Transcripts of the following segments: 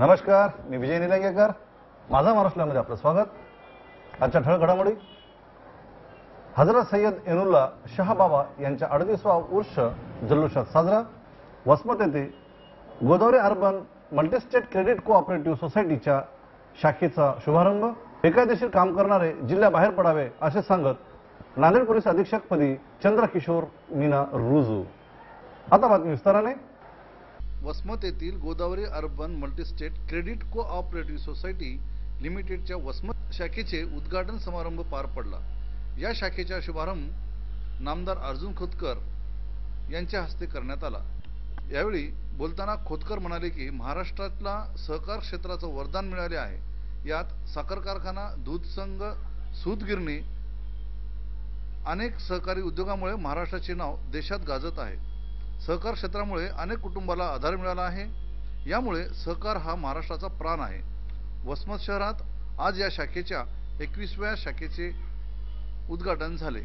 नमस्कार मी विजय निलंगेकर. माझा महाराष्ट्रामध्ये आपलं स्वागत. आजच्या ठळ घडामोडी. हजरत सय्यद एनुल्ला शहाबाबा यांच्या अडतीसवा वर्ष जल्लोषात साजरा. वसमत येथे Godavari urban multistate credit cooperative सोसायटीच्या शाखेचा शुभारंभ. बेकायदेशीर काम करणारे जिल्ह्याबाहेर पडावे असे सांगत नांदेड पोलीस अधीक्षकपदी चंद्रकिशोर मीना रुजू. आता बातमी विस्ताराने. वसमत येथील Godavari urban multistate credit cooperative society लिमिटेडच्या वसमत शाखेचे उद्घाटन समारंभ पार पडला. या शाखेचा शुभारंभ नामदार अर्जुन खोतकर यांच्या हस्ते करण्यात आला. यावेळी बोलताना खोतकर म्हणाले की महाराष्ट्रातला सहकार क्षेत्राचं वरदान मिळाले आहे. यात साखर कारखाना दूध संघ सूतगिरणी अनेक सहकारी उद्योगामुळे महाराष्ट्राचे नाव देशात गाजत आहे. सहकार क्षेत्रामुळे अनेक कुटुंबाला आधार मिळाला आहे. यामुळे सहकार हा महाराष्ट्राचा प्राण आहे. वसमत शहरात आज या शाखेच्या एकवीसव्या शाखेचे उद्घाटन झाले.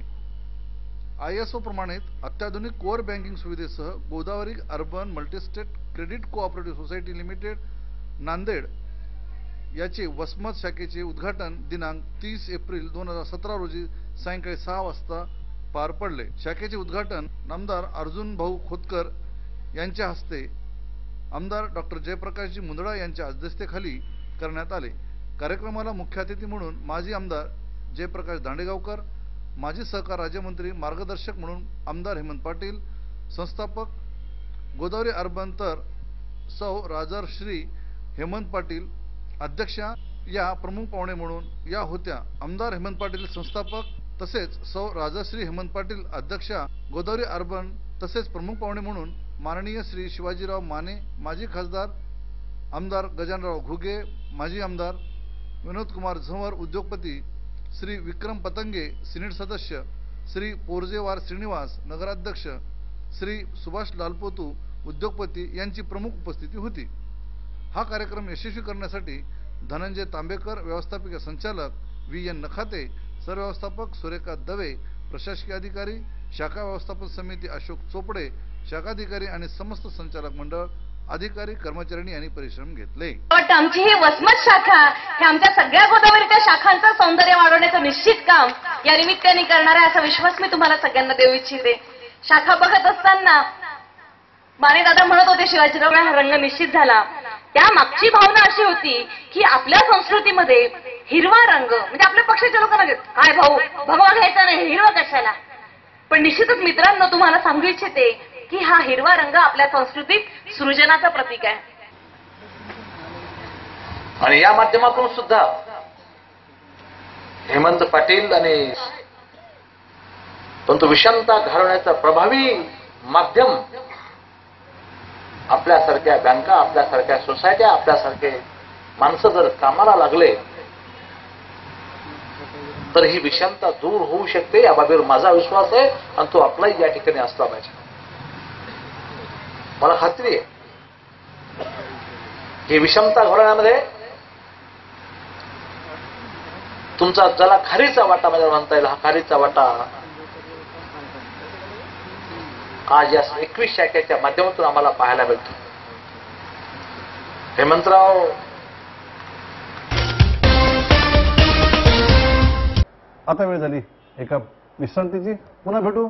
आय एस ओ प्रमाणित अत्याधुनिक कोअर बँकिंग सुविधेसह Godavari urban multistate credit cooperative society limited Nanded याचे वसमत शाखेचे उद्घाटन दिनांक तीस एप्रिल दोन हजार सतरा रोजी सायंकाळी सहा वाजता पार पडले. शाखेचे उद्घाटन आमदार अर्जुन भाऊ खोतकर यांच्या हस्ते आमदार डॉक्टर जयप्रकाशजी मुंदडा यांच्या अध्यक्षतेखाली करण्यात आले. कार्यक्रमाला मुख्य अतिथी म्हणून माजी आमदार जयप्रकाश दांडेगावकर माजी सहकार राज्यमंत्री मार्गदर्शक म्हणून आमदार हेमंत पाटील संस्थापक गोदावरी अर्बन तर सौ राजर्श्री हेमंत पाटील अध्यक्षा या प्रमुख पाहुणे म्हणून या होत्या आमदार हेमंत पाटील संस्थापक तसेच सौ राजश्री हेमंत पाटील अध्यक्षा गोदावरी अर्बन तसेच प्रमुख पाहुणे म्हणून माननीय श्री शिवाजीराव माने माजी खासदार आमदार गजानराव घुगे माजी आमदार विनोद कुमार झंवर उद्योगपती श्री विक्रम पतंगे सिनेट सदस्य श्री पोरजेवार श्रीनिवास नगराध्यक्ष श्री सुभाष लालपोतू उद्योगपती यांची प्रमुख उपस्थिती होती. हा कार्यक्रम यशस्वी करण्यासाठी धनंजय तांबेकर व्यवस्थापिका संचालक व्ही एन नखाते सरव्यवस्थापक सुरेखा दवे प्रशासकीय अधिकारी शाखा व्यवस्थापन समिती अशोक चोपडे शाखाधिकारी आणि समस्त संचालक मंडळ अधिकारी कर्मचाऱ्यांनी यांनी परिश्रम घेतले. आमची ही वसमत शाखा हे आमच्या सगळ्या गोदावरीच्या शाखांचं सौंदर्य वाढवण्याचं निश्चित काम या निमित्ताने करणार आहे असा विश्वास मी तुम्हाला सगळ्यांना देऊ इच्छिते. शाखा बघत असताना माने दादा म्हणत होते शिवाजीराव हा रंग निश्चित झाला. त्या मागची भावना अशी होती की आपल्या संस्कृतीमध्ये हिरवा रंग. म्हणजे आपल्या पक्षाच्या लोकांना घेत काय भाऊ? भगवा घ्यायचा नाही हिरवा कशाला? पण निश्चितच मित्रांनो तुम्हाला सांगू इच्छिते की हा हिरवा रंग आपल्या संस्कृतीत सृजनाचा प्रतीक आहे. आणि या माध्यमातून सुद्धा हेमंत पाटील आणि परंतु विषमता घालवण्याचं प्रभावी माध्यम आपल्यासारख्या बँका आपल्यासारख्या सोसायट्या आपल्यासारखे माणसं जर कामाला लागले तर ही विषमता दूर होऊ शकते या बाबीवर माझा विश्वास आहे आणि तो आपलाही या ठिकाणी असला पाहिजे. मला खात्री आहे. ही विषमता घडवण्यामध्ये तुमचा ज्याला खारीचा वाटा माझ्या म्हणता येईल हा खारीचा वाटा आज या एकवीस शाखेच्या माध्यमातून आम्हाला पाहायला मिळतो. हेमंतराव आता वेळ झाली. एका विश्रांतीची. पुन्हा भेटू.